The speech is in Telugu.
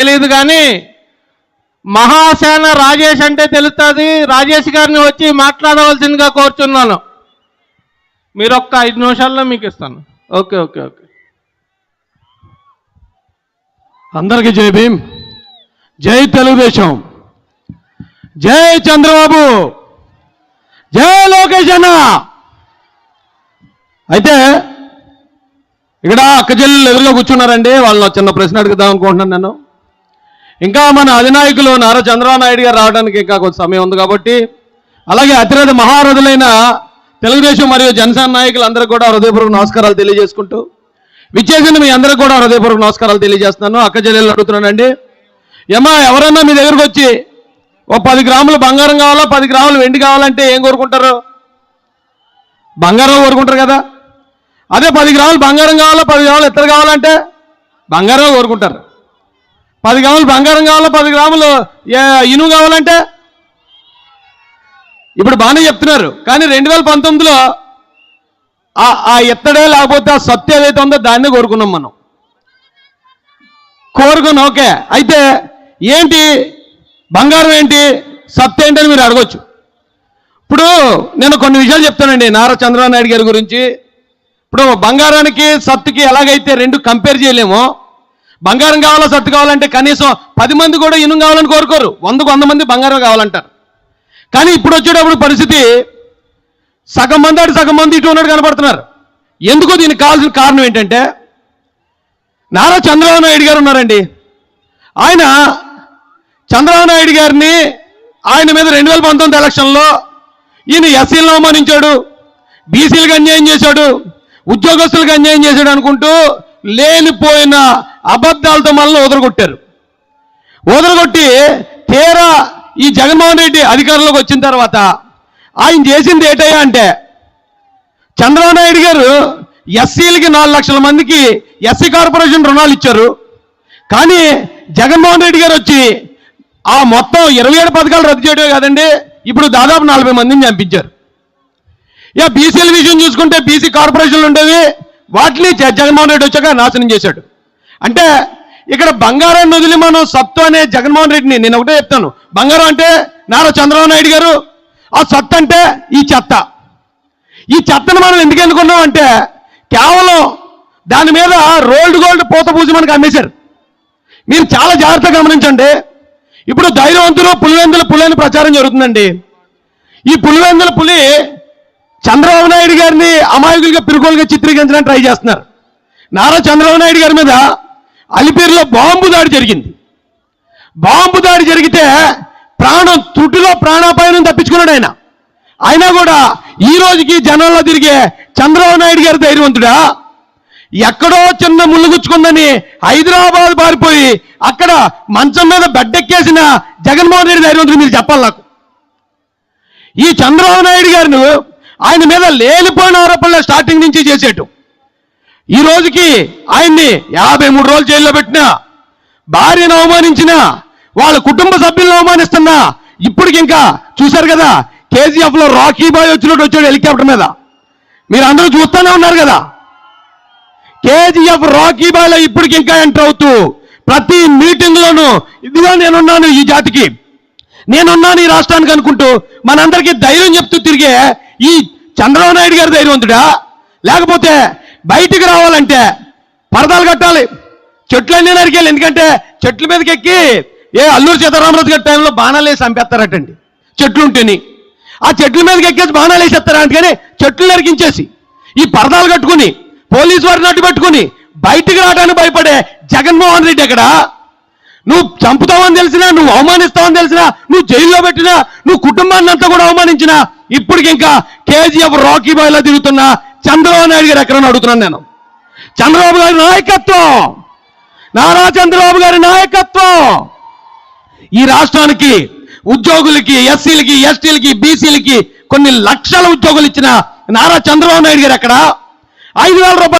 తెలియదు కానీ మహాసేన రాజేష్ అంటే తెలుస్తుంది. రాజేష్ గారిని వచ్చి మాట్లాడవలసిందిగా కోరుచున్నాను. మీరు ఒక్క ఐదు నిమిషాల్లో మీకు ఇస్తాను. Okay okay okay. అందరికీ జై భీమ్. జై తెలుగుదేశం. జై చంద్రబాబు. జై లోకేష్ అన్న. అయితే ఇక్కడ అక్క చెల్లెలు ఎదురుగా కూర్చున్నారండి? వాళ్ళని చిన్న ప్రశ్న అడుగుదాం అనుకుంటున్నాను నేను. ఇంకా మన అధినాయకులు నారా చంద్రబాబు నాయుడు గారు రావడానికి ఇంకా కొంత సమయం ఉంది కాబట్టి అలాగే అతిరథ మహారథులైన తెలుగుదేశం మరియు జనసేన నాయకులు అందరికీ కూడా హృదయపూర్వక నమస్కారాలు తెలియజేసుకుంటూ విచ్చేసిన మీ అందరికీ కూడా హృదయపూర్వక నమస్కారాలు తెలియజేస్తున్నాను. అక్క చెల్లెలు అడుగుతున్నానండి. ఏమా ఎవరన్నా మీ దగ్గరకు వచ్చి ఓ పది గ్రాములు బంగారం కావాలా పది గ్రాములు వెండి కావాలంటే ఏం కోరుకుంటారు? బంగారం కోరుకుంటారు కదా. అదే పది గ్రాములు బంగారం కావాలా పది గ్రాములు ఇతర కావాలంటే బంగారం కోరుకుంటారు. పది గ్రాములు బంగారం కావాలా? పది గ్రాములు ఇనుము కావాలంటే? ఇప్పుడు బాగానే చెప్తున్నారు. కానీ రెండు వేల పంతొమ్మిదిలో ఆ- ఎత్తడే లేకపోతే ఆ సత్తు ఏదైతే ఉందో దాన్నే కోరుకున్నాం మనం. కోరుకున్నాం ఓకే. అయితే ఏంటి? బంగారం ఏంటి? సత్తు ఏంటి అని మీరు అడగొచ్చు. ఇప్పుడు నేను కొన్ని విషయాలు చెప్తానండి నారా చంద్రబాబు నాయుడు గారి గురించి. ఇప్పుడు బంగారానికి సత్తుకి ఎలాగైతే రెండు కంపేర్ చేయలేమో బంగారం కావాలా సత్తు కావాలంటే కనీసం పది మంది కూడా ఇనుము కావాలని కోరుకోరు. వందకు వంద మంది బంగారం కావాలంటారు. కానీ ఇప్పుడు వచ్చేటప్పుడు పరిస్థితి సగం మంది అటు సగం మంది ఇటు ఉన్నట్టు కనపడుతున్నారు. ఎందుకో దీనికి కావాల్సిన కారణం ఏంటంటే నారా చంద్రబాబు నాయుడు గారు ఉన్నారండి. ఆయన చంద్రబాబు నాయుడు గారిని ఆయన మీద రెండు వేల పంతొమ్మిది ఎలక్షన్లో ఈయన ఎస్సీలను అవమానించాడు బీసీలకు అన్యాయం చేశాడు ఉద్యోగస్తులకు అన్యాయం చేశాడు అనుకుంటూ లేనిపోయిన అబద్ధాలతో మళ్ళీ వదలగొట్టారు. వదలగొట్టి తీరా ఈ జగన్మోహన్ రెడ్డి అధికారంలోకి వచ్చిన తర్వాత ఆయన చేసింది ఏటయ్యా అంటే చంద్రబాబు నాయుడు గారు ఎస్సీలకి నాలుగు లక్షల మందికి ఎస్సీ కార్పొరేషన్ రుణాలు ఇచ్చారు. కానీ జగన్మోహన్ రెడ్డి గారు వచ్చి ఆ మొత్తం ఇరవై ఏడు పథకాలు రద్దు చేయడమే కాదండి ఇప్పుడు దాదాపు నలభై మందిని చంపించారు. ఇక బీసీల విషయం చూసుకుంటే బీసీ కార్పొరేషన్లు ఉండేవి. వాటిని జ- జగన్మోహన్ రెడ్డి వచ్చాక నాశనం చేశాడు. అంటే ఇక్కడ బంగారాన్ని వదిలి మనం సత్తు అనే జగన్మోహన్ రెడ్డిని నేను ఒకటే చెప్తాను. బంగారం అంటే నారా చంద్రబాబు నాయుడు గారు ఆ సత్తు అంటే ఈ చెత్త. ఈ చెత్తను మనం ఎందుకు ఎన్నుకున్నాం అంటే కేవలం దాని మీద రోల్డ్ గోల్డ్ పూత పూసి మనకు అమ్మేశారు. మీరు చాలా జాగ్రత్తగా గమనించండి. ఇప్పుడు ధైర్యవంతులు పులివెందుల పులి అని ప్రచారం జరుగుతుందండి. ఈ పులివెందుల పులి చంద్రబాబు నాయుడు గారిని అమాయకులుగా పిరుకోలుగా చిత్రీకరించడానికి ట్రై చేస్తున్నారు. నారా చంద్రబాబు నాయుడు గారి మీద అలిపేరులో బాంబు దాడి జరిగింది. బాంబు దాడి జరిగితే ప్రాణం తుటిలో ప్రాణాపాయం తప్పించుకున్నాడు ఆయన. అయినా కూడా ఈ రోజుకి జనంలో తిరిగే చంద్రబాబు నాయుడు గారి ధైర్యవంతుడా? ఎక్కడో చిన్న ముళ్ళు గుచ్చుకుందని హైదరాబాద్ పారిపోయి అక్కడ మంచం మీద బెడ్డెక్కేసిన జగన్మోహన్ రెడ్డి ధైర్యవంతుడు మీరు చెప్పాలి నాకు. ఈ చంద్రబాబు నాయుడు గారిను ఆయన మీద లేనిపోయిన ఆరోపణలు స్టార్టింగ్ నుంచి చేసేటు ఈ రోజుకి ఆయన్ని యాభై మూడు రోజులు జైల్లో పెట్టినా భార్యను అవమానించిన వాళ్ళ కుటుంబ సభ్యులను అవమానిస్తున్నా ఇప్పటికి ఇంకా చూశారు కదా కేజీఎఫ్లో రాకీ బాయ్ వచ్చినట్టు వచ్చాడు హెలికాప్టర్ మీద. మీరు అందరూ చూస్తూనే ఉన్నారు కదా. కేజీఎఫ్ రాకీ బాయ్లో ఇప్పటికి ఇంకా ఎంటర్ అవుతూ ప్రతి మీటింగ్ లోనూ ఇదిగో నేనున్నాను ఈ జాతికి. నేనున్నాను ఈ రాష్ట్రానికి అనుకుంటూ మనందరికీ ధైర్యం చెప్తూ తిరిగే ఈ చంద్రబాబు నాయుడు గారి ధైర్యవంతుడా? లేకపోతే బయటికి రావాలంటే పరదాలు కట్టాలి. చెట్లన్నీ నరికేయాలి. ఎందుకంటే చెట్ల మీదకి ఎక్కి ఏ అల్లూరు సీతారామరాజు గారి టైంలో బాణాలు వేసి చంపేస్తారటండి. చెట్లు ఉంటేని. ఆ చెట్ల మీదకి ఎక్కేసి బాణాలు వేసేస్తారా అందుకని చెట్లు నరికించేసి ఈ పరదాలు కట్టుకుని పోలీసు వారిని అడ్డు పెట్టుకుని బయటికి రావడానికి భయపడే జగన్మోహన్ రెడ్డి ఎక్కడా? నువ్వు చంపుతావని తెలిసినా నువ్వు అవమానిస్తావని తెలిసినా నువ్వు జైల్లో పెట్టినా నువ్వు కుటుంబాన్ని అంతా కూడా అవమానించినా ఇప్పటికి ఇంకా కేజీఎఫ్ రాకీ బాయ్లో తిరుగుతున్నా చంద్రబాబు నాయుడు గారు ఎక్కడని అడుగుతున్నాను నేను. చంద్రబాబు గారి నాయకత్వం! నారా చంద్రబాబు గారి నాయకత్వం! ఈ రాష్ట్రానికి ఉద్యోగులకి ఎస్సీలకి ఎస్టీలకి బీసీలకి కొన్ని లక్షల ఉద్యోగులు ఇచ్చిన నారా చంద్రబాబు నాయుడు గారు ఎక్కడ? ఐదు వేల రూపాయలు